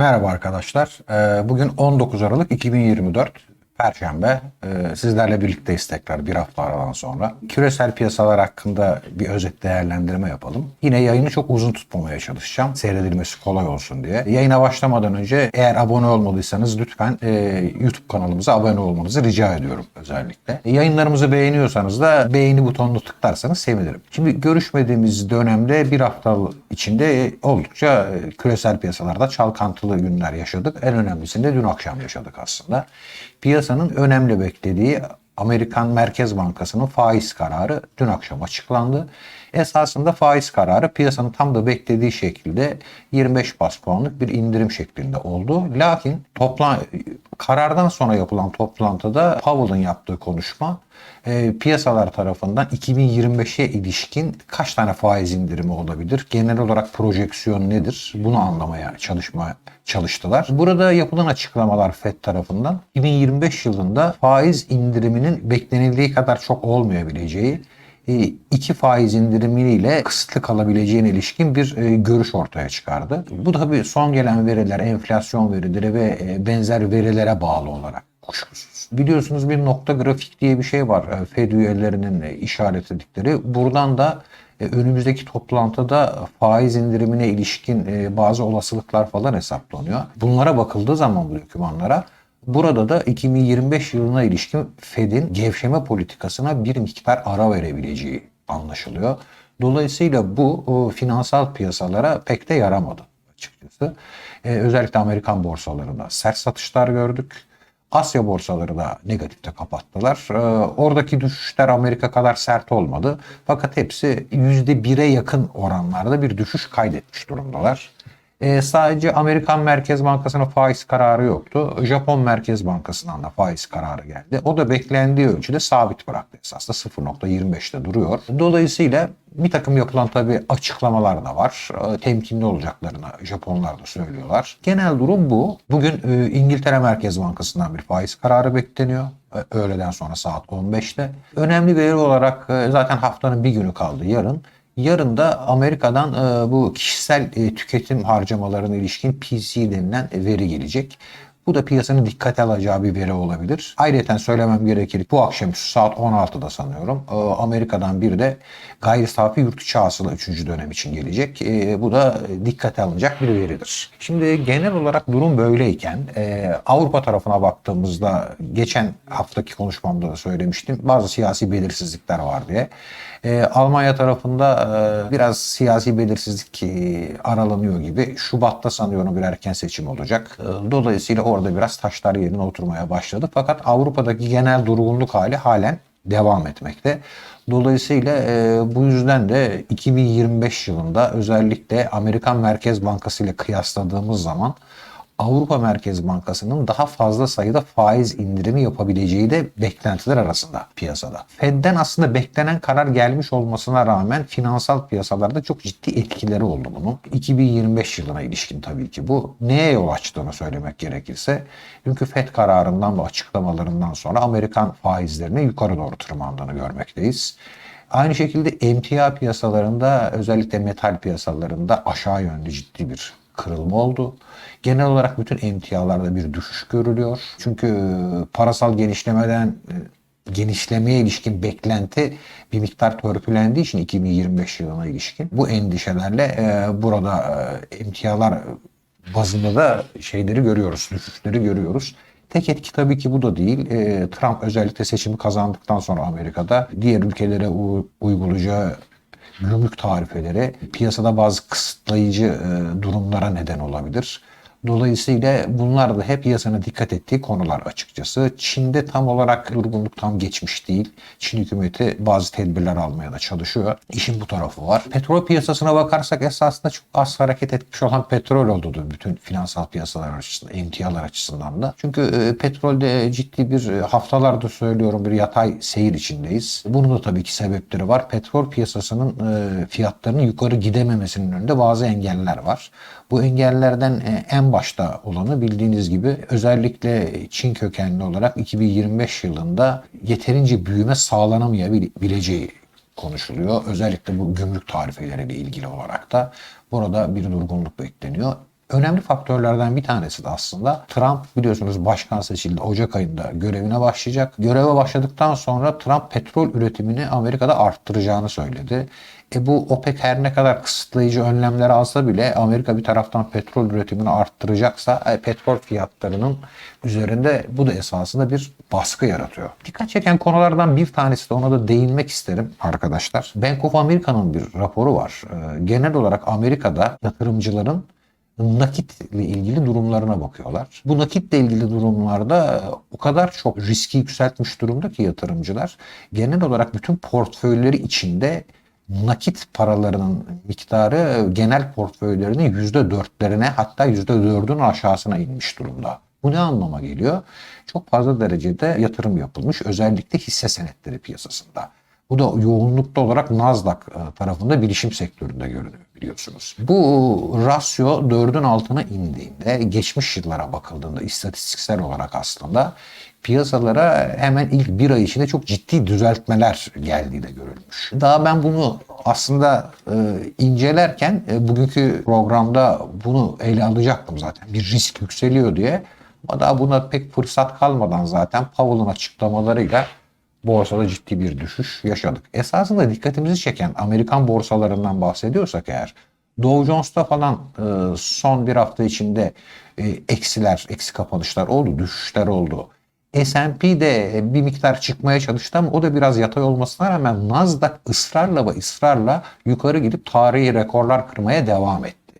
Merhaba arkadaşlar. Ee, Bugün 19 Aralık 2024 Perşembe. Ee, Sizlerle birlikteyiz tekrar bir hafta aradan sonra. Küresel piyasalar hakkında bir özet değerlendirme yapalım. Yine yayını çok uzun tutmamaya çalışacağım. Seyredilmesi kolay olsun diye. Yayına başlamadan önce eğer abone olmadıysanız lütfen e, YouTube kanalımıza abone olmanızı rica ediyorum özellikle. Yayınlarımızı beğeniyorsanız da beğeni butonunu tıklarsanız sevinirim. Şimdi görüşmediğimiz dönemde bir hafta içinde oldukça e, küresel piyasalarda çalkantılı günler yaşadık. En önemlisini de dün akşam yaşadık aslında. Piyasanın önemli beklediği Amerikan Merkez Bankası'nın faiz kararı dün akşam açıklandı. Esasında faiz kararı piyasanın tam da beklediği şekilde 25 bas puanlık bir indirim şeklinde oldu. Lakin toplan karardan sonra yapılan toplantıda Powell'ın yaptığı konuşma e, piyasalar tarafından 2025'e ilişkin kaç tane faiz indirimi olabilir? Genel olarak projeksiyon nedir? Bunu anlamaya çalışma çalıştılar. Burada yapılan açıklamalar FED tarafından 2025 yılında faiz indiriminin beklenildiği kadar çok olmayabileceği iki faiz indirimiyle kısıtlı kalabileceğine ilişkin bir e, görüş ortaya çıkardı. Bu tabii son gelen veriler enflasyon verileri ve e, benzer verilere bağlı olarak kuşkusuz. Biliyorsunuz bir nokta grafik diye bir şey var. E, Fed üyelerinin e, işaretledikleri. Buradan da e, önümüzdeki toplantıda faiz indirimine ilişkin e, bazı olasılıklar falan hesaplanıyor. Bunlara bakıldığı zaman bu dokümanlara Burada da 2025 yılına ilişkin Fed'in gevşeme politikasına bir miktar ara verebileceği anlaşılıyor. Dolayısıyla bu o, finansal piyasalara pek de yaramadı açıkçası. Ee, özellikle Amerikan borsalarında sert satışlar gördük. Asya borsaları da negatifte kapattılar. Ee, oradaki düşüşler Amerika kadar sert olmadı. Fakat hepsi %1'e yakın oranlarda bir düşüş kaydetmiş durumdalar. Ee, sadece Amerikan Merkez Bankası'nın faiz kararı yoktu. Japon Merkez Bankası'ndan da faiz kararı geldi. O da beklendiği ölçüde sabit bıraktı esasında 0.25'te duruyor. Dolayısıyla bir takım yapılan tabii açıklamalar da var. Ee, temkinli olacaklarını Japonlar da söylüyorlar. Genel durum bu. Bugün e, İngiltere Merkez Bankası'ndan bir faiz kararı bekleniyor. Ee, Öğleden sonra saat 15'te. Önemli veri olarak e, zaten haftanın bir günü kaldı yarın. Yarın da Amerika'dan e, bu kişisel e, tüketim harcamalarına ilişkin PC denilen veri gelecek. Bu da piyasanın dikkate alacağı bir veri olabilir. Ayrıca söylemem gerekir bu akşam saat 16'da sanıyorum e, Amerika'dan bir de gayri safi yurt içi hasıla 3. dönem için gelecek. Bu da dikkate alınacak bir veridir. Şimdi genel olarak durum böyleyken Avrupa tarafına baktığımızda geçen haftaki konuşmamda da söylemiştim bazı siyasi belirsizlikler var diye. E, Almanya tarafında e, biraz siyasi belirsizlik e, aralanıyor gibi. Şubat'ta sanıyorum bir erken seçim olacak. E, dolayısıyla orada biraz taşlar yerine oturmaya başladı. Fakat Avrupa'daki genel durgunluk hali halen devam etmekte. Dolayısıyla e, bu yüzden de 2025 yılında özellikle Amerikan Merkez Bankası ile kıyasladığımız zaman Avrupa Merkez Bankası'nın daha fazla sayıda faiz indirimi yapabileceği de beklentiler arasında piyasada. Fed'den aslında beklenen karar gelmiş olmasına rağmen finansal piyasalarda çok ciddi etkileri oldu bunun. 2025 yılına ilişkin tabii ki bu. Neye yol açtığını söylemek gerekirse. Çünkü Fed kararından ve açıklamalarından sonra Amerikan faizlerinin yukarı doğru tırmandığını görmekteyiz. Aynı şekilde emtia piyasalarında özellikle metal piyasalarında aşağı yönlü ciddi bir kırılma oldu. Genel olarak bütün emtialarda bir düşüş görülüyor. Çünkü parasal genişlemeden genişlemeye ilişkin beklenti bir miktar törpülendiği için 2025 yılına ilişkin bu endişelerle e, burada e, emtialar bazında da şeyleri görüyoruz, düşüşleri görüyoruz. Tek etki tabii ki bu da değil. E, Trump özellikle seçimi kazandıktan sonra Amerika'da diğer ülkelere uygulayacağı gümrük tarifeleri piyasada bazı kısıtlayıcı e, durumlara neden olabilir. Dolayısıyla bunlar da hep piyasanın dikkat ettiği konular açıkçası. Çin'de tam olarak durgunluk tam geçmiş değil. Çin hükümeti bazı tedbirler almaya da çalışıyor. İşin bu tarafı var. Petrol piyasasına bakarsak esasında çok az hareket etmiş olan petrol oldu bütün finansal piyasalar açısından, emtialar açısından da. Çünkü e, petrolde ciddi bir e, haftalardır söylüyorum bir yatay seyir içindeyiz. Bunun da tabii ki sebepleri var. Petrol piyasasının e, fiyatlarının yukarı gidememesinin önünde bazı engeller var. Bu engellerden e, en başta olanı bildiğiniz gibi özellikle Çin kökenli olarak 2025 yılında yeterince büyüme sağlanamayabileceği konuşuluyor. Özellikle bu gümrük tarifeleriyle ilgili olarak da burada bir durgunluk bekleniyor. Önemli faktörlerden bir tanesi de aslında Trump biliyorsunuz başkan seçildi. Ocak ayında görevine başlayacak. Göreve başladıktan sonra Trump petrol üretimini Amerika'da arttıracağını söyledi. E bu OPEC her ne kadar kısıtlayıcı önlemler alsa bile Amerika bir taraftan petrol üretimini arttıracaksa e, petrol fiyatlarının üzerinde bu da esasında bir baskı yaratıyor. Dikkat çeken konulardan bir tanesi de ona da değinmek isterim arkadaşlar. Bank of America'nın bir raporu var. E, genel olarak Amerika'da yatırımcıların nakitle ilgili durumlarına bakıyorlar. Bu nakitle ilgili durumlarda o kadar çok riski yükseltmiş durumda ki yatırımcılar genel olarak bütün portföyleri içinde nakit paralarının miktarı genel portföylerinin %4'lerine hatta %4'ün aşağısına inmiş durumda. Bu ne anlama geliyor? Çok fazla derecede yatırım yapılmış özellikle hisse senetleri piyasasında. Bu da yoğunlukta olarak Nasdaq e, tarafında bilişim sektöründe görünüyor biliyorsunuz. Bu rasyo 4'ün altına indiğinde geçmiş yıllara bakıldığında istatistiksel olarak aslında piyasalara hemen ilk bir ay içinde çok ciddi düzeltmeler geldiği de görülmüş. Daha ben bunu aslında e, incelerken e, bugünkü programda bunu ele alacaktım zaten. Bir risk yükseliyor diye. Ama daha buna pek fırsat kalmadan zaten Powell'ın açıklamalarıyla borsada ciddi bir düşüş yaşadık. Esasında dikkatimizi çeken Amerikan borsalarından bahsediyorsak eğer Dow Jones'ta falan e, son bir hafta içinde e, eksiler, eksi kapanışlar oldu, düşüşler oldu. S&P de bir miktar çıkmaya çalıştı ama o da biraz yatay olmasına rağmen Nasdaq ısrarla ve ısrarla yukarı gidip tarihi rekorlar kırmaya devam etti.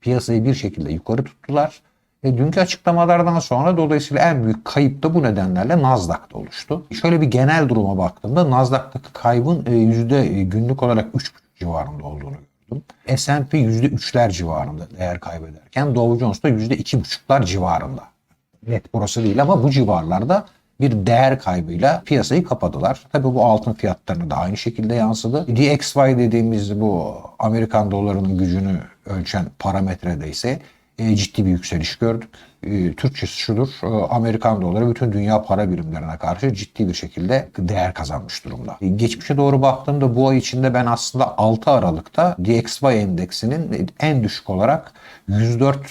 Piyasayı bir şekilde yukarı tuttular. E, dünkü açıklamalardan sonra dolayısıyla en büyük kayıp da bu nedenlerle Nasdaq'ta oluştu. Şöyle bir genel duruma baktığımda Nasdaq'taki kaybın e, yüzde e, günlük olarak 3 civarında olduğunu gördüm. S&P yüzde 3'ler civarında değer kaybederken Dow Jones da yüzde 2,5'lar civarında. Net burası değil ama bu civarlarda bir değer kaybıyla piyasayı kapadılar. Tabii bu altın fiyatlarına da aynı şekilde yansıdı. DXY dediğimiz bu Amerikan dolarının gücünü ölçen parametrede ise e, ciddi bir yükseliş gördük. E, Türkçesi şudur, e, Amerikan doları bütün dünya para birimlerine karşı ciddi bir şekilde değer kazanmış durumda. E, geçmişe doğru baktığımda bu ay içinde ben aslında 6 Aralık'ta DXY endeksinin en düşük olarak 104 e,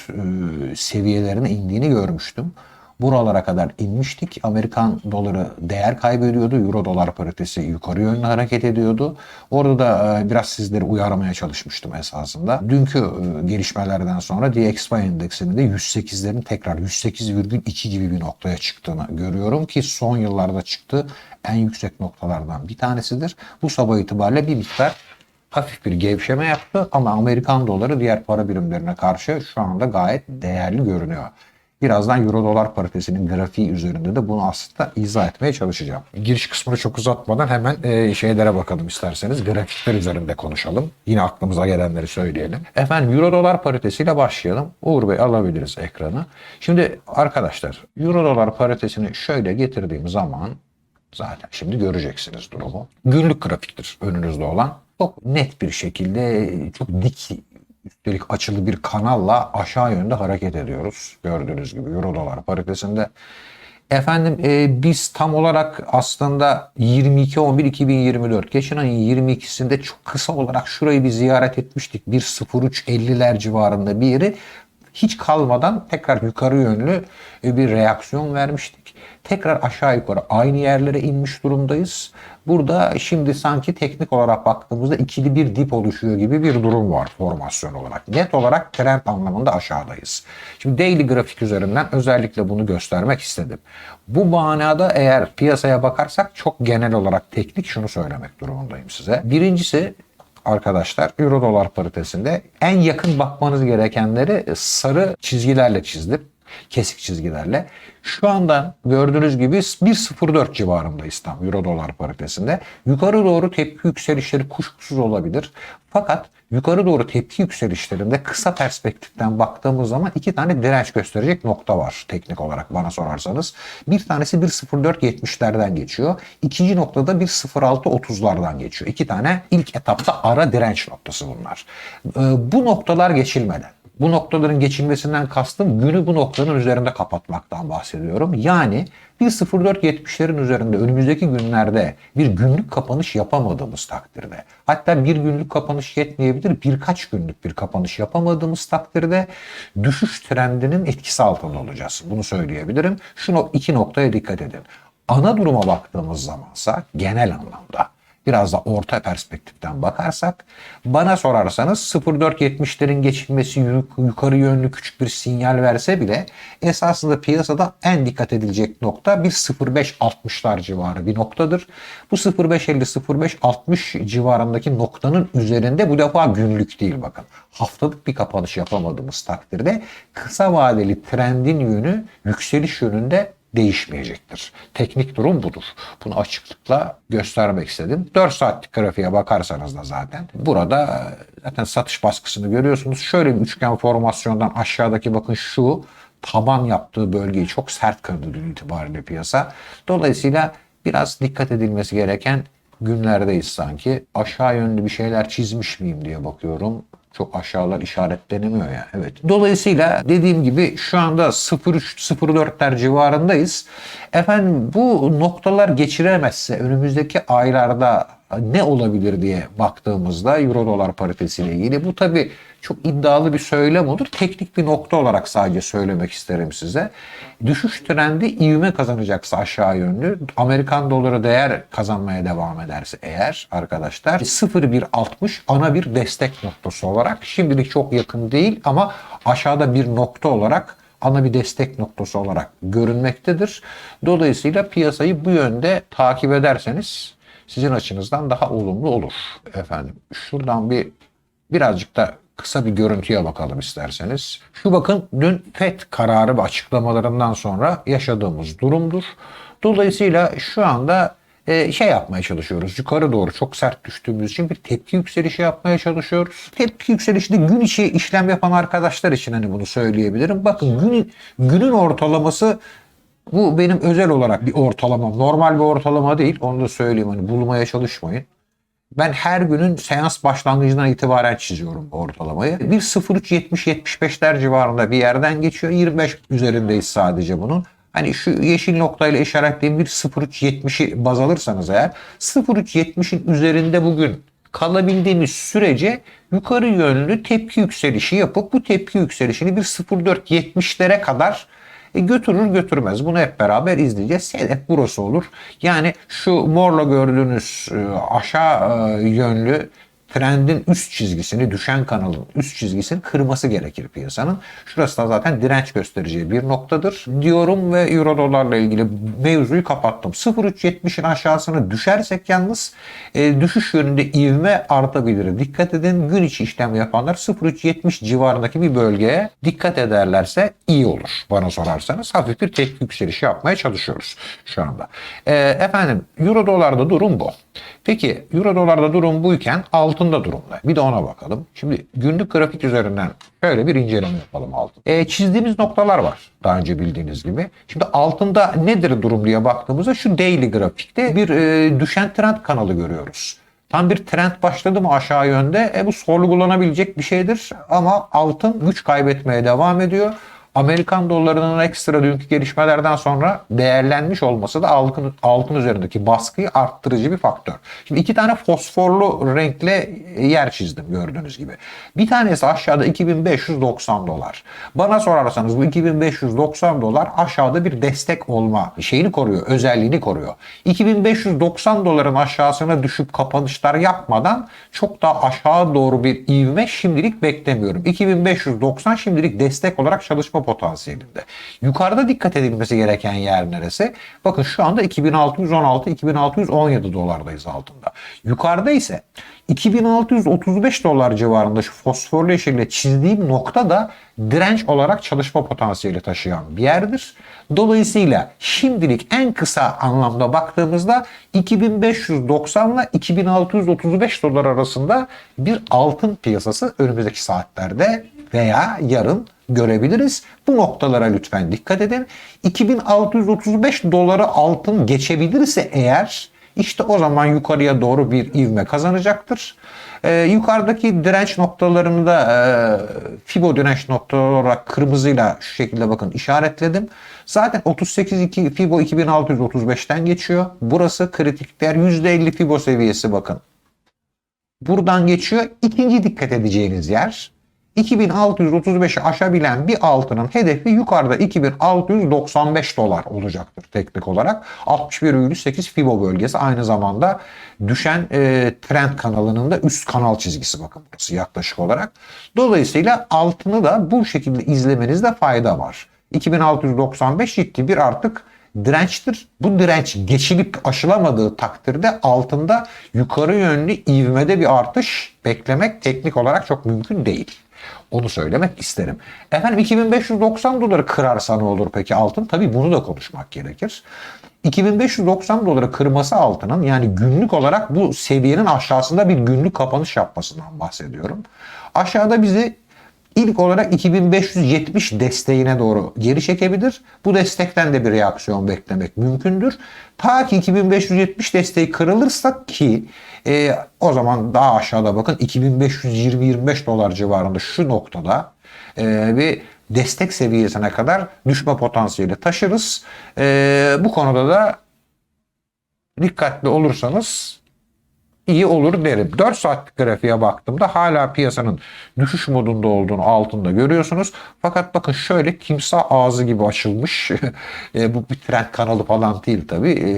seviyelerine indiğini görmüştüm. Buralara kadar inmiştik. Amerikan doları değer kaybediyordu. Euro dolar paritesi yukarı yönlü hareket ediyordu. Orada da e, biraz sizleri uyarmaya çalışmıştım esasında. Dünkü e, gelişmelerden sonra DXY endeksinin de 108'lerin tekrar 108,2 gibi bir noktaya çıktığını görüyorum ki son yıllarda çıktı en yüksek noktalardan bir tanesidir. Bu sabah itibariyle bir miktar hafif bir gevşeme yaptı ama Amerikan doları diğer para birimlerine karşı şu anda gayet değerli görünüyor. Birazdan euro dolar paritesinin grafiği üzerinde de bunu aslında izah etmeye çalışacağım. Giriş kısmını çok uzatmadan hemen e, şeylere bakalım isterseniz. Grafikler üzerinde konuşalım. Yine aklımıza gelenleri söyleyelim. Efendim euro dolar paritesiyle başlayalım. Uğur Bey alabiliriz ekranı. Şimdi arkadaşlar euro dolar paritesini şöyle getirdiğim zaman zaten şimdi göreceksiniz durumu. Günlük grafiktir önünüzde olan. Çok net bir şekilde çok dik üstelik açılı bir kanalla aşağı yönde hareket ediyoruz. Gördüğünüz gibi euro dolar paritesinde. Efendim e, biz tam olarak aslında 22-11-2024 geçen ayın 22'sinde çok kısa olarak şurayı bir ziyaret etmiştik. 1.03.50'ler civarında bir yeri hiç kalmadan tekrar yukarı yönlü bir reaksiyon vermiştik. Tekrar aşağı yukarı aynı yerlere inmiş durumdayız. Burada şimdi sanki teknik olarak baktığımızda ikili bir dip oluşuyor gibi bir durum var formasyon olarak. Net olarak trend anlamında aşağıdayız. Şimdi daily grafik üzerinden özellikle bunu göstermek istedim. Bu manada eğer piyasaya bakarsak çok genel olarak teknik şunu söylemek durumundayım size. Birincisi arkadaşlar euro dolar paritesinde en yakın bakmanız gerekenleri sarı çizgilerle çizdim kesik çizgilerle. Şu anda gördüğünüz gibi 1.04 civarındayız tam euro dolar paritesinde. Yukarı doğru tepki yükselişleri kuşkusuz olabilir. Fakat yukarı doğru tepki yükselişlerinde kısa perspektiften baktığımız zaman iki tane direnç gösterecek nokta var teknik olarak bana sorarsanız. Bir tanesi 1.04.70'lerden geçiyor. İkinci noktada 1.06.30'lardan geçiyor. İki tane ilk etapta ara direnç noktası bunlar. Ee, bu noktalar geçilmeden Bu noktaların geçilmesinden kastım günü bu noktanın üzerinde kapatmaktan bahsediyorum. Yani bir 0.470'lerin üzerinde önümüzdeki günlerde bir günlük kapanış yapamadığımız takdirde hatta bir günlük kapanış yetmeyebilir birkaç günlük bir kapanış yapamadığımız takdirde düşüş trendinin etkisi altında olacağız. Bunu söyleyebilirim. Şu iki noktaya dikkat edin. Ana duruma baktığımız zamansa genel anlamda biraz da orta perspektiften bakarsak bana sorarsanız 0.470'lerin geçilmesi yuk- yukarı yönlü küçük bir sinyal verse bile esasında piyasada en dikkat edilecek nokta bir 0.560'lar civarı bir noktadır. Bu 0.550-0.560 civarındaki noktanın üzerinde bu defa günlük değil bakın. Haftalık bir kapanış yapamadığımız takdirde kısa vadeli trendin yönü yükseliş yönünde değişmeyecektir. Teknik durum budur. Bunu açıklıkla göstermek istedim. 4 saatlik grafiğe bakarsanız da zaten burada zaten satış baskısını görüyorsunuz. Şöyle bir üçgen formasyondan aşağıdaki bakın şu taban yaptığı bölgeyi çok sert kırdı dün itibariyle piyasa. Dolayısıyla biraz dikkat edilmesi gereken günlerdeyiz sanki. Aşağı yönlü bir şeyler çizmiş miyim diye bakıyorum çok aşağılar işaretlenemiyor ya. Evet. Dolayısıyla dediğim gibi şu anda 0.3-0.4'ler civarındayız. Efendim bu noktalar geçiremezse önümüzdeki aylarda ne olabilir diye baktığımızda euro dolar paritesiyle ilgili bu tabi çok iddialı bir söylem olur. Teknik bir nokta olarak sadece söylemek isterim size. Düşüş trendi ivme kazanacaksa aşağı yönlü Amerikan doları değer kazanmaya devam ederse eğer arkadaşlar 0.160 ana bir destek noktası olarak şimdilik çok yakın değil ama aşağıda bir nokta olarak ana bir destek noktası olarak görünmektedir. Dolayısıyla piyasayı bu yönde takip ederseniz sizin açınızdan daha olumlu olur efendim. Şuradan bir birazcık da kısa bir görüntüye bakalım isterseniz. Şu bakın dün FED kararı ve açıklamalarından sonra yaşadığımız durumdur. Dolayısıyla şu anda e, şey yapmaya çalışıyoruz. Yukarı doğru çok sert düştüğümüz için bir tepki yükselişi yapmaya çalışıyoruz. Tepki yükselişi de gün içi işlem yapan arkadaşlar için hani bunu söyleyebilirim. Bakın gün, günün ortalaması bu benim özel olarak bir ortalamam. Normal bir ortalama değil. Onu da söyleyeyim hani bulmaya çalışmayın. Ben her günün seans başlangıcından itibaren çiziyorum bu ortalamayı. Bir 0.3-70-75'ler civarında bir yerden geçiyor. 25 üzerindeyiz sadece bunun. Hani şu yeşil noktayla işaretlediğim bir 0.370'i baz alırsanız eğer 0.370'in üzerinde bugün kalabildiğimiz sürece yukarı yönlü tepki yükselişi yapıp bu tepki yükselişini bir 0.470'lere kadar e, götürür götürmez. Bunu hep beraber izleyeceğiz. Hedef burası olur. Yani şu morla gördüğünüz e, aşağı e, yönlü trendin üst çizgisini, düşen kanalın üst çizgisini kırması gerekir piyasanın. Şurası da zaten direnç göstereceği bir noktadır diyorum ve euro dolarla ilgili mevzuyu kapattım. 0.370'in aşağısını düşersek yalnız e, düşüş yönünde ivme artabilir. Dikkat edin gün içi işlem yapanlar 0.370 civarındaki bir bölgeye dikkat ederlerse iyi olur bana sorarsanız. Hafif bir tek yükselişi yapmaya çalışıyoruz şu anda. E, efendim euro dolarda durum bu. Peki euro dolarda durum buyken altında durum ne? Bir de ona bakalım. Şimdi günlük grafik üzerinden şöyle bir inceleme yapalım altın. E, çizdiğimiz noktalar var daha önce bildiğiniz gibi. Şimdi altında nedir durum diye baktığımızda şu daily grafikte bir e, düşen trend kanalı görüyoruz. Tam bir trend başladı mı aşağı yönde e, bu sorgulanabilecek bir şeydir ama altın güç kaybetmeye devam ediyor. Amerikan dolarının ekstra dünkü gelişmelerden sonra değerlenmiş olması da altın, altın üzerindeki baskıyı arttırıcı bir faktör. Şimdi iki tane fosforlu renkle yer çizdim gördüğünüz gibi. Bir tanesi aşağıda 2590 dolar. Bana sorarsanız bu 2590 dolar aşağıda bir destek olma şeyini koruyor, özelliğini koruyor. 2590 doların aşağısına düşüp kapanışlar yapmadan çok daha aşağı doğru bir ivme şimdilik beklemiyorum. 2590 şimdilik destek olarak çalışma potansiyelinde. Yukarıda dikkat edilmesi gereken yer neresi? Bakın şu anda 2616-2617 dolardayız altında. Yukarıda ise 2635 dolar civarında şu fosforlu yeşille çizdiğim nokta da direnç olarak çalışma potansiyeli taşıyan bir yerdir. Dolayısıyla şimdilik en kısa anlamda baktığımızda 2590 ile 2635 dolar arasında bir altın piyasası önümüzdeki saatlerde veya yarın görebiliriz. Bu noktalara lütfen dikkat edin. 2635 doları altın geçebilirse eğer İşte o zaman yukarıya doğru bir ivme kazanacaktır. Ee, yukarıdaki direnç noktalarını da e, Fibo direnç noktaları olarak kırmızıyla şu şekilde bakın işaretledim. Zaten 38.2 Fibo 2635'ten geçiyor. Burası kritik değer %50 Fibo seviyesi bakın. Buradan geçiyor. İkinci dikkat edeceğiniz yer 2635'i aşabilen bir altının hedefi yukarıda 2695 dolar olacaktır teknik olarak. 61,8 Fibo bölgesi aynı zamanda düşen e, trend kanalının da üst kanal çizgisi bakın burası yaklaşık olarak. Dolayısıyla altını da bu şekilde izlemenizde fayda var. 2695 ciddi bir artık dirençtir. Bu direnç geçilip aşılamadığı takdirde altında yukarı yönlü ivmede bir artış beklemek teknik olarak çok mümkün değil. Onu söylemek isterim. Efendim 2590 doları kırarsa ne olur peki altın? Tabii bunu da konuşmak gerekir. 2590 doları kırması altının yani günlük olarak bu seviyenin aşağısında bir günlük kapanış yapmasından bahsediyorum. Aşağıda bizi ilk olarak 2570 desteğine doğru geri çekebilir. Bu destekten de bir reaksiyon beklemek mümkündür. Ta ki 2570 desteği kırılırsa ki e, o zaman daha aşağıda bakın 2520-25 dolar civarında şu noktada e, bir destek seviyesine kadar düşme potansiyeli taşırız. E, bu konuda da dikkatli olursanız iyi olur derim. 4 saatlik grafiğe baktığımda hala piyasanın düşüş modunda olduğunu altında görüyorsunuz. Fakat bakın şöyle kimse ağzı gibi açılmış. e, bu bir trend kanalı falan değil tabi. E,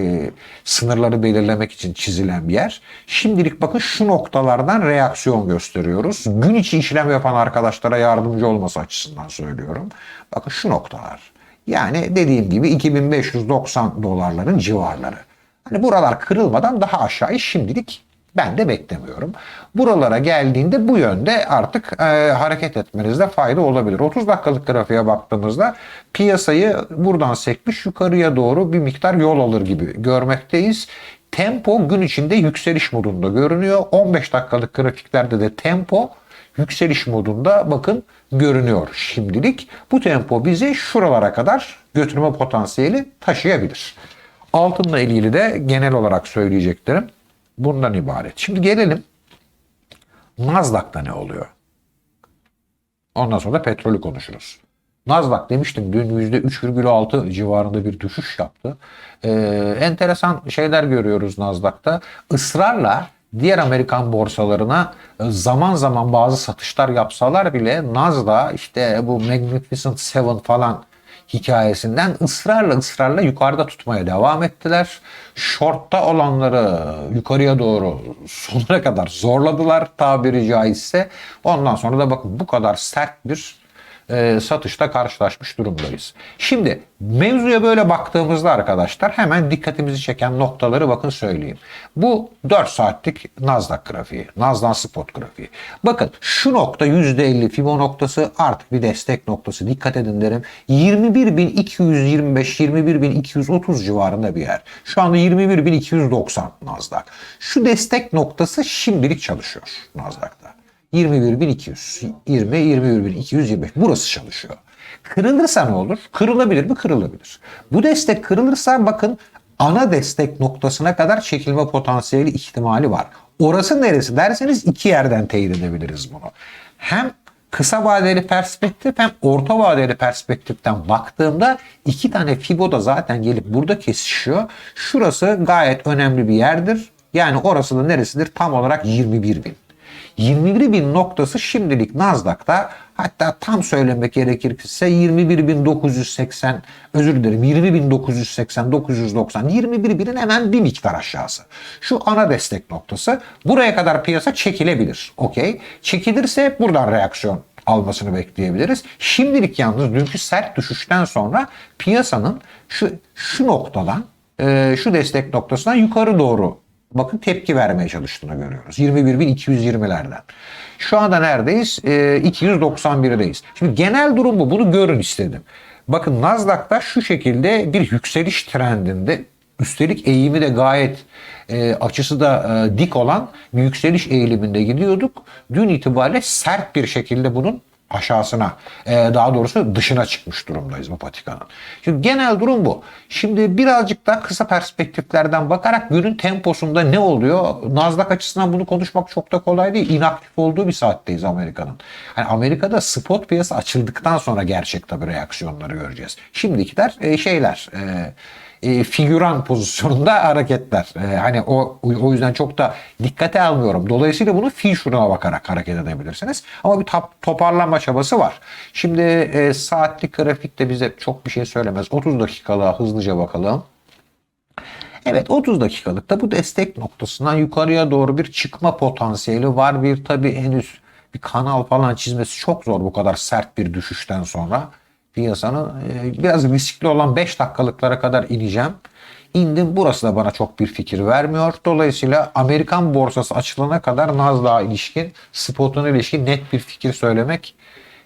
sınırları belirlemek için çizilen bir yer. Şimdilik bakın şu noktalardan reaksiyon gösteriyoruz. Gün içi işlem yapan arkadaşlara yardımcı olması açısından söylüyorum. Bakın şu noktalar. Yani dediğim gibi 2590 dolarların civarları. Hani buralar kırılmadan daha aşağıyı şimdilik ben de beklemiyorum. Buralara geldiğinde bu yönde artık e, hareket etmenizde fayda olabilir. 30 dakikalık grafiğe baktığımızda piyasayı buradan sekmiş yukarıya doğru bir miktar yol alır gibi görmekteyiz. Tempo gün içinde yükseliş modunda görünüyor. 15 dakikalık grafiklerde de tempo yükseliş modunda bakın görünüyor şimdilik. Bu tempo bizi şuralara kadar götürme potansiyeli taşıyabilir. Altınla ilgili de genel olarak söyleyeceklerim bundan ibaret. Şimdi gelelim Nasdaq'ta ne oluyor? Ondan sonra da petrolü konuşuruz. Nasdaq demiştim dün %3,6 civarında bir düşüş yaptı. Ee, enteresan şeyler görüyoruz Nasdaq'ta. Israrla diğer Amerikan borsalarına zaman zaman bazı satışlar yapsalar bile Nasdaq işte bu Magnificent Seven falan hikayesinden ısrarla ısrarla yukarıda tutmaya devam ettiler. Short'ta olanları yukarıya doğru sonuna kadar zorladılar tabiri caizse. Ondan sonra da bakın bu kadar sert bir e, satışta karşılaşmış durumdayız. Şimdi mevzuya böyle baktığımızda arkadaşlar hemen dikkatimizi çeken noktaları bakın söyleyeyim. Bu 4 saatlik Nasdaq grafiği, Nasdaq spot grafiği. Bakın şu nokta %50 Fibo noktası artık bir destek noktası. Dikkat edin derim. 21.225-21.230 civarında bir yer. Şu anda 21.290 Nasdaq. Şu destek noktası şimdilik çalışıyor Nasdaq'ta. 21.200, 20, 21.225 burası çalışıyor. Kırılırsa ne olur? Kırılabilir mi? Kırılabilir. Bu destek kırılırsa bakın ana destek noktasına kadar çekilme potansiyeli ihtimali var. Orası neresi derseniz iki yerden teyit edebiliriz bunu. Hem kısa vadeli perspektif hem orta vadeli perspektiften baktığımda iki tane Fibo da zaten gelip burada kesişiyor. Şurası gayet önemli bir yerdir. Yani orası da neresidir? Tam olarak 21 bin. 21 bin noktası şimdilik Nasdaq'ta hatta tam söylemek gerekirse 21.980 özür dilerim 20.980 990 21 binin hemen bir miktar aşağısı. Şu ana destek noktası buraya kadar piyasa çekilebilir. Okey. Çekilirse buradan reaksiyon almasını bekleyebiliriz. Şimdilik yalnız dünkü sert düşüşten sonra piyasanın şu şu noktadan e, şu destek noktasından yukarı doğru bakın tepki vermeye çalıştığını görüyoruz. 21.220'lerden. Şu anda neredeyiz? E, 291'deyiz. Şimdi genel durum bu. Bunu görün istedim. Bakın Nasdaq'ta şu şekilde bir yükseliş trendinde üstelik eğimi de gayet e, açısı da e, dik olan bir yükseliş eğiliminde gidiyorduk. Dün itibariyle sert bir şekilde bunun aşağısına e, daha doğrusu dışına çıkmış durumdayız bu patikanın. Şimdi genel durum bu. Şimdi birazcık daha kısa perspektiflerden bakarak günün temposunda ne oluyor? Nasdaq açısından bunu konuşmak çok da kolay değil. İnaktif olduğu bir saatteyiz Amerika'nın. Yani Amerika'da spot piyasa açıldıktan sonra gerçek tabii reaksiyonları göreceğiz. Şimdikiler e, şeyler e, figüran pozisyonunda hareketler. E, hani o o yüzden çok da dikkate almıyorum. Dolayısıyla bunu fil şuruna bakarak hareket edebilirsiniz. Ama bir tap, toparlanma çabası var. Şimdi e, saatlik grafikte bize çok bir şey söylemez. 30 dakikalığa hızlıca bakalım. Evet 30 dakikalıkta bu destek noktasından yukarıya doğru bir çıkma potansiyeli var. Bir tabi henüz bir kanal falan çizmesi çok zor bu kadar sert bir düşüşten sonra. Piyasanın e, biraz riskli olan 5 dakikalıklara kadar ineceğim. İndim burası da bana çok bir fikir vermiyor. Dolayısıyla Amerikan borsası açılana kadar Nasdaq'a ilişkin, spotuna ilişkin net bir fikir söylemek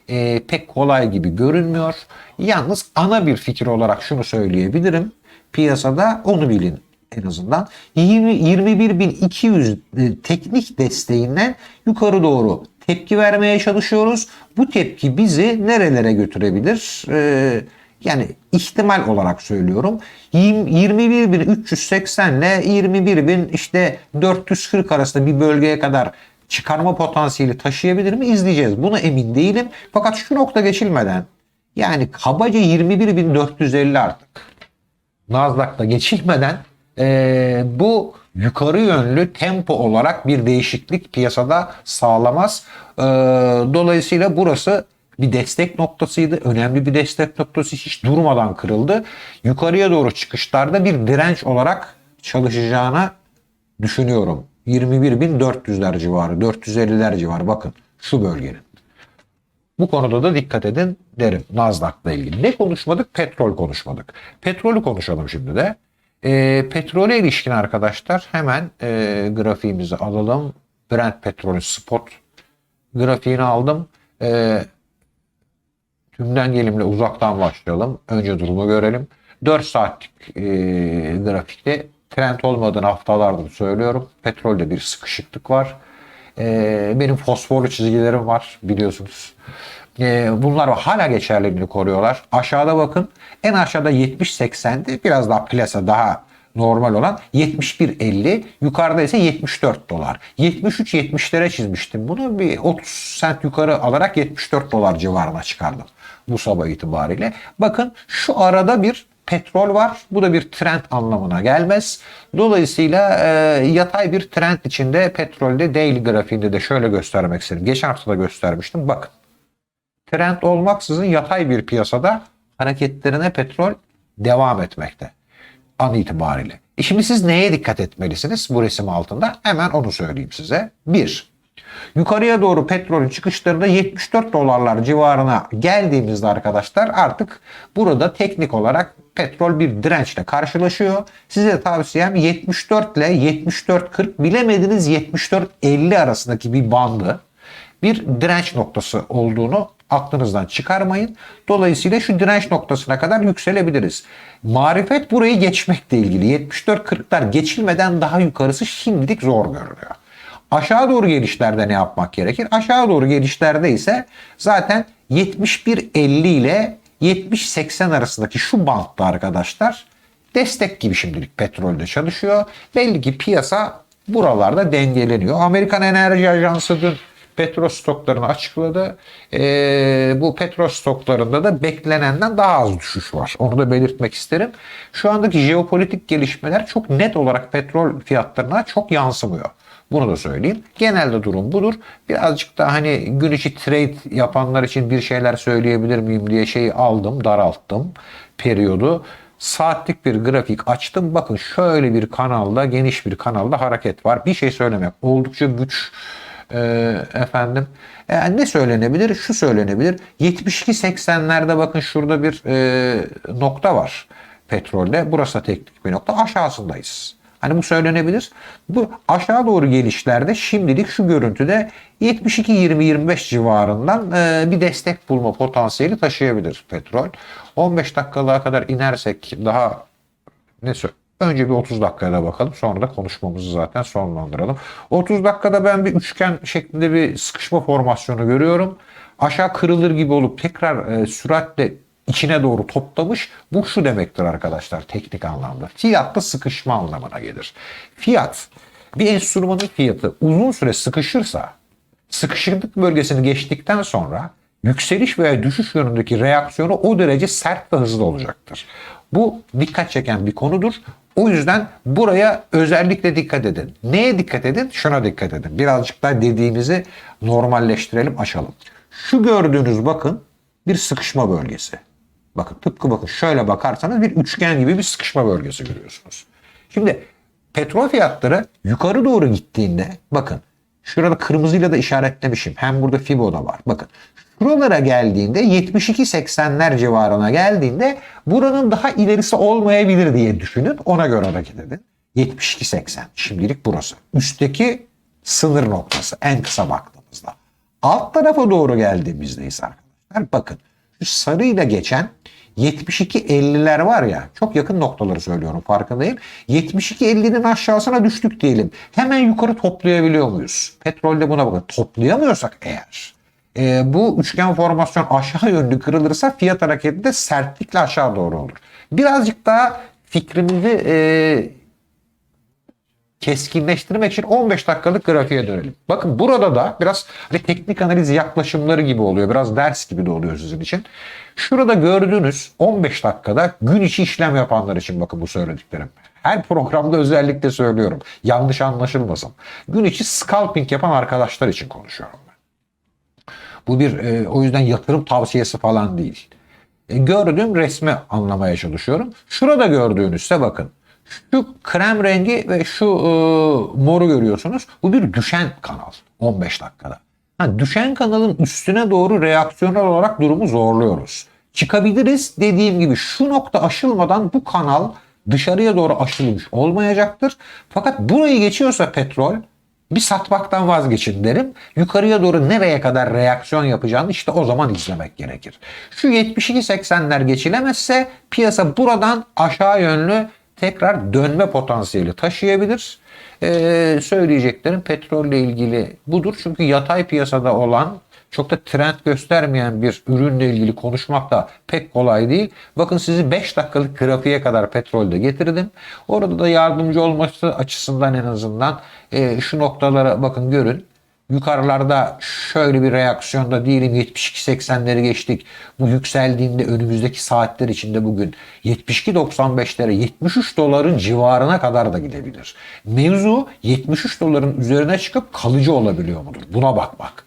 e, pek kolay gibi görünmüyor. Yalnız ana bir fikir olarak şunu söyleyebilirim. Piyasada onu bilin en azından 20 21.200 e, teknik desteğinden yukarı doğru tepki vermeye çalışıyoruz. Bu tepki bizi nerelere götürebilir? Ee, yani ihtimal olarak söylüyorum. 21.380 ile 21.000 işte 440 arasında bir bölgeye kadar çıkarma potansiyeli taşıyabilir mi? İzleyeceğiz. Buna emin değilim. Fakat şu nokta geçilmeden yani kabaca 21.450 artık Nasdaq'ta geçilmeden e, bu yukarı yönlü tempo olarak bir değişiklik piyasada sağlamaz. E, dolayısıyla burası bir destek noktasıydı. Önemli bir destek noktası hiç durmadan kırıldı. Yukarıya doğru çıkışlarda bir direnç olarak çalışacağına düşünüyorum. 21.400'ler civarı, 450'ler civarı bakın şu bölgenin. Bu konuda da dikkat edin derim Nasdaq'la ilgili. Ne konuşmadık? Petrol konuşmadık. Petrolü konuşalım şimdi de. E, petrole ilişkin arkadaşlar hemen e, grafiğimizi alalım. Brent petrolü spot grafiğini aldım. E, tümden gelimle uzaktan başlayalım. Önce durumu görelim. 4 saatlik e, grafikte trend olmadığını haftalardır söylüyorum. Petrolde bir sıkışıklık var. E, benim fosforlu çizgilerim var biliyorsunuz. E, bunlar hala geçerliliğini koruyorlar. Aşağıda bakın en aşağıda 70-80'di biraz daha plasa daha normal olan 71.50 yukarıda ise 74 dolar. 73-70'lere çizmiştim bunu bir 30 sent yukarı alarak 74 dolar civarına çıkardım bu sabah itibariyle. Bakın şu arada bir petrol var. Bu da bir trend anlamına gelmez. Dolayısıyla e, yatay bir trend içinde petrolde daily grafiğinde de şöyle göstermek istedim. Geçen hafta da göstermiştim. Bakın. Trend olmaksızın yatay bir piyasada hareketlerine petrol devam etmekte. An itibariyle. E şimdi siz neye dikkat etmelisiniz bu resim altında? Hemen onu söyleyeyim size. Bir, Yukarıya doğru petrolün çıkışlarında 74 dolarlar civarına geldiğimizde arkadaşlar artık burada teknik olarak petrol bir dirençle karşılaşıyor. Size tavsiyem 74 ile 74.40 bilemediniz 74.50 arasındaki bir bandı bir direnç noktası olduğunu aklınızdan çıkarmayın. Dolayısıyla şu direnç noktasına kadar yükselebiliriz. Marifet burayı geçmekle ilgili. 74-40'lar geçilmeden daha yukarısı şimdilik zor görünüyor. Aşağı doğru gelişlerde ne yapmak gerekir? Aşağı doğru gelişlerde ise zaten 71.50 ile 70-80 arasındaki şu bantta arkadaşlar destek gibi şimdilik petrolde çalışıyor. Belli ki piyasa buralarda dengeleniyor. Amerikan Enerji Ajansı dün petrol stoklarını açıkladı. Ee, bu petrol stoklarında da beklenenden daha az düşüş var. Onu da belirtmek isterim. Şu andaki jeopolitik gelişmeler çok net olarak petrol fiyatlarına çok yansımıyor. Bunu da söyleyeyim. Genelde durum budur. Birazcık da hani gün içi trade yapanlar için bir şeyler söyleyebilir miyim diye şeyi aldım, daralttım periyodu. Saatlik bir grafik açtım. Bakın şöyle bir kanalda, geniş bir kanalda hareket var. Bir şey söylemek oldukça güç e, efendim. Yani ne söylenebilir? Şu söylenebilir. 72-80'lerde bakın şurada bir e, nokta var petrolde. Burası da teknik bir nokta. Aşağısındayız. Hani bu söylenebilir. Bu aşağı doğru gelişlerde şimdilik şu görüntüde 72-20-25 civarından e, bir destek bulma potansiyeli taşıyabilir petrol. 15 dakikalığa kadar inersek daha ne söyle Önce bir 30 dakikaya bakalım. Sonra da konuşmamızı zaten sonlandıralım. 30 dakikada ben bir üçgen şeklinde bir sıkışma formasyonu görüyorum. aşağı kırılır gibi olup tekrar e, süratle içine doğru toplamış. Bu şu demektir arkadaşlar teknik anlamda. Fiyatta sıkışma anlamına gelir. Fiyat bir enstrümanın fiyatı uzun süre sıkışırsa sıkışıklık bölgesini geçtikten sonra yükseliş veya düşüş yönündeki reaksiyonu o derece sert ve hızlı olacaktır. Bu dikkat çeken bir konudur. O yüzden buraya özellikle dikkat edin. Neye dikkat edin? Şuna dikkat edin. Birazcık daha dediğimizi normalleştirelim, aşalım. Şu gördüğünüz bakın bir sıkışma bölgesi. Bakın tıpkı bakın şöyle bakarsanız bir üçgen gibi bir sıkışma bölgesi görüyorsunuz. Şimdi petrol fiyatları yukarı doğru gittiğinde bakın şurada kırmızıyla da işaretlemişim. Hem burada Fibo da var. Bakın şuralara geldiğinde 72-80'ler civarına geldiğinde buranın daha ilerisi olmayabilir diye düşünün. Ona göre hareket edin. 72-80 şimdilik burası. Üstteki sınır noktası en kısa baktığımızda. Alt tarafa doğru geldiğimizde ise arkadaşlar bakın şu sarıyla geçen 72-50'ler var ya çok yakın noktaları söylüyorum farkındayım. 72-50'nin aşağısına düştük diyelim. Hemen yukarı toplayabiliyor muyuz? Petrolde buna bakın. Toplayamıyorsak eğer e, bu üçgen formasyon aşağı yönlü kırılırsa fiyat hareketi de sertlikle aşağı doğru olur. Birazcık daha fikrimizi e, keskinleştirmek için 15 dakikalık grafiğe dönelim. Bakın burada da biraz hani teknik analiz yaklaşımları gibi oluyor. Biraz ders gibi de oluyor sizin için. Şurada gördüğünüz 15 dakikada gün içi işlem yapanlar için bakın bu söylediklerim. Her programda özellikle söylüyorum. Yanlış anlaşılmasın. Gün içi scalping yapan arkadaşlar için konuşuyorum ben. Bu bir e, o yüzden yatırım tavsiyesi falan değil. E, gördüğüm resmi anlamaya çalışıyorum. Şurada gördüğünüzse bakın. Şu krem rengi ve şu e, moru görüyorsunuz. Bu bir düşen kanal 15 dakikada. Ha, düşen kanalın üstüne doğru reaksiyonel olarak durumu zorluyoruz. Çıkabiliriz dediğim gibi şu nokta aşılmadan bu kanal dışarıya doğru aşılmış olmayacaktır. Fakat burayı geçiyorsa petrol bir satmaktan vazgeçin derim. Yukarıya doğru nereye kadar reaksiyon yapacağını işte o zaman izlemek gerekir. Şu 72-80'ler geçilemezse piyasa buradan aşağı yönlü tekrar dönme potansiyeli taşıyabilir. Ee, söyleyeceklerim petrolle ilgili budur. Çünkü yatay piyasada olan çok da trend göstermeyen bir ürünle ilgili konuşmak da pek kolay değil. Bakın sizi 5 dakikalık grafiğe kadar petrolde getirdim. Orada da yardımcı olması açısından en azından e, şu noktalara bakın görün. Yukarılarda şöyle bir reaksiyonda diyelim 72-80'leri geçtik. Bu yükseldiğinde önümüzdeki saatler içinde bugün 72-95'lere 73 doların civarına kadar da gidebilir. Mevzu 73 doların üzerine çıkıp kalıcı olabiliyor mudur? Buna bakmak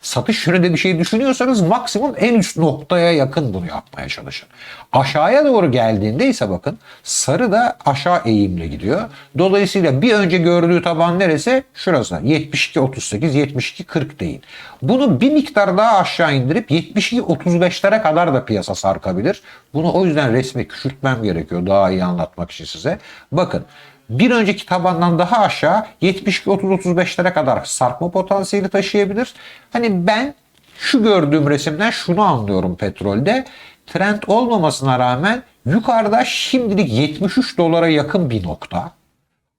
satış yönünde bir şey düşünüyorsanız maksimum en üst noktaya yakın bunu yapmaya çalışın. Aşağıya doğru geldiğinde ise bakın sarı da aşağı eğimle gidiyor. Dolayısıyla bir önce gördüğü taban neresi? Şurası. 72-38, 72-40 deyin. Bunu bir miktar daha aşağı indirip 72-35'lere kadar da piyasa sarkabilir. Bunu o yüzden resmi küçültmem gerekiyor daha iyi anlatmak için size. Bakın bir önceki tabandan daha aşağı 72-30-35'lere kadar sarkma potansiyeli taşıyabilir. Hani ben şu gördüğüm resimden şunu anlıyorum petrolde. Trend olmamasına rağmen yukarıda şimdilik 73 dolara yakın bir nokta.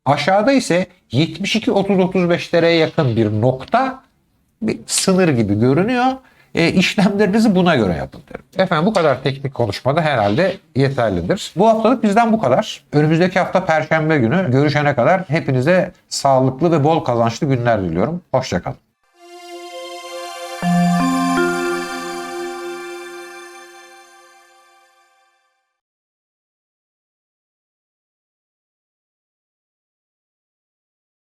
Aşağıda ise 72-30-35'lere yakın bir nokta bir sınır gibi görünüyor. E, işlemlerinizi buna göre yapın derim. Efendim bu kadar teknik konuşmada herhalde yeterlidir. Bu haftalık bizden bu kadar. Önümüzdeki hafta Perşembe günü görüşene kadar hepinize sağlıklı ve bol kazançlı günler diliyorum. Hoşçakalın.